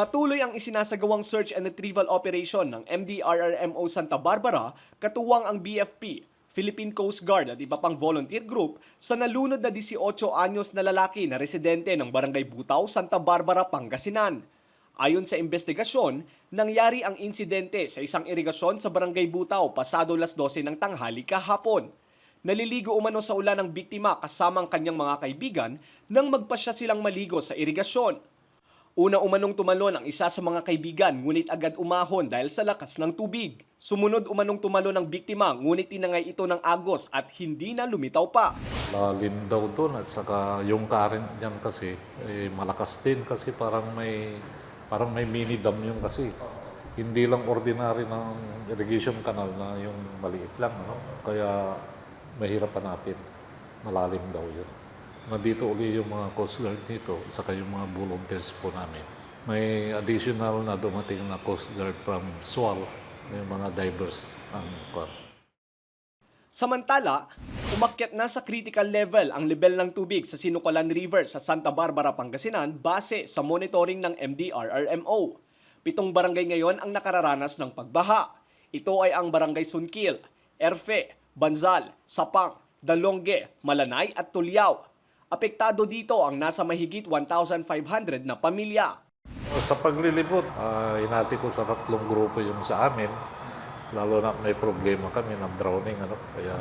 Patuloy ang isinasagawang search and retrieval operation ng MDRRMO Santa Barbara katuwang ang BFP, Philippine Coast Guard at iba pang volunteer group sa nalunod na 18 anyos na lalaki na residente ng Barangay Butaw, Santa Barbara, Pangasinan. Ayon sa investigasyon, nangyari ang insidente sa isang irigasyon sa Barangay Butaw pasado las 12 ng tanghali kahapon. Naliligo umano sa ulan ng biktima kasama ang kanyang mga kaibigan nang magpasya silang maligo sa irigasyon. Una umanong tumalon ang isa sa mga kaibigan ngunit agad umahon dahil sa lakas ng tubig. Sumunod umanong tumalon ang biktima ngunit tinangay ito ng agos at hindi na lumitaw pa. Lalim daw doon at saka yung current niyan kasi eh, malakas din kasi parang may parang may mini dam yung kasi. Hindi lang ordinary ng irrigation canal na yung maliit lang. Ano? Kaya mahirap hanapin. Malalim daw yun. Nandito uli yung mga Coast Guard dito, saka yung mga volunteers po namin. May additional na dumating na Coast Guard from SWAL, yung mga divers ang kwan. Samantala, umakyat na sa critical level ang level ng tubig sa Sinukalan River sa Santa Barbara, Pangasinan base sa monitoring ng MDRRMO. Pitong barangay ngayon ang nakararanas ng pagbaha. Ito ay ang Barangay Sunkil, Erfe, Banzal, Sapang, Dalongge, Malanay at Tulyao. Apektado dito ang nasa mahigit 1,500 na pamilya. Sa paglilibot, uh, hinati ko sa tatlong grupo yung sa amin. Lalo na may problema kami ng drowning. Ano? Kaya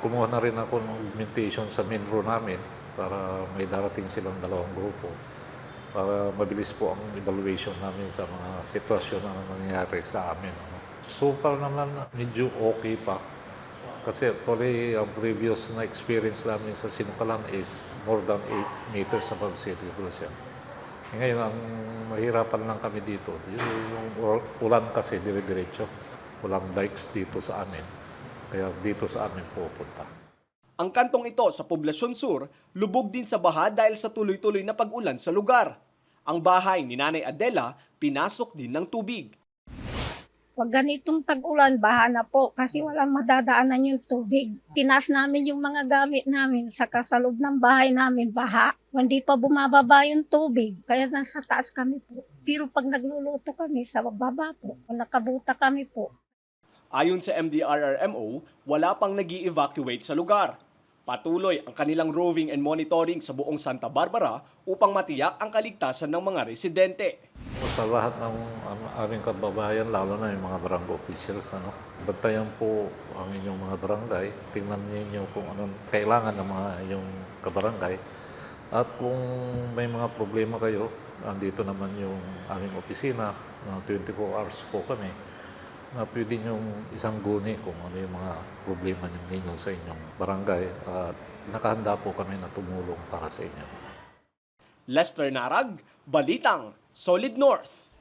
kumuha na rin ako ng augmentation sa main row namin para may darating silang dalawang grupo. Para mabilis po ang evaluation namin sa mga sitwasyon na nangyayari sa amin. Ano? So far naman medyo okay pa. Kasi actually, ang previous na experience namin sa Sinukalan is more than 8 meters above sea level siya. Eh, Ngayon, ang mahirapan lang kami dito, yung, ulan kasi dire-diretso. Walang dikes dito sa amin. Kaya dito sa amin pupunta. Ang kantong ito sa Poblasyon Sur, lubog din sa baha dahil sa tuloy-tuloy na pag-ulan sa lugar. Ang bahay ni Nanay Adela, pinasok din ng tubig. Pag ganitong tag-ulan, baha na po kasi walang madadaanan yung tubig. Tinas namin yung mga gamit namin sa kasaloob ng bahay namin, baha. Hindi pa bumababa yung tubig, kaya nasa taas kami po. Pero pag nagluluto kami sa baba po, nakabuta kami po. Ayon sa MDRRMO, wala pang nag evacuate sa lugar. Patuloy ang kanilang roving and monitoring sa buong Santa Barbara upang matiyak ang kaligtasan ng mga residente. Sa lahat ng am- aming kababayan, lalo na yung mga barangay officials, ano, bantayan po ang inyong mga barangay. Tingnan ninyo kung anong kailangan ng mga yung kabarangay. At kung may mga problema kayo, andito naman yung aming opisina, na 24 hours po kami, na pwede nyong isang guni kung ano yung mga problema ninyo sa inyong barangay. At nakahanda po kami na tumulong para sa inyo. Lester Narag, Balitang, Solid North.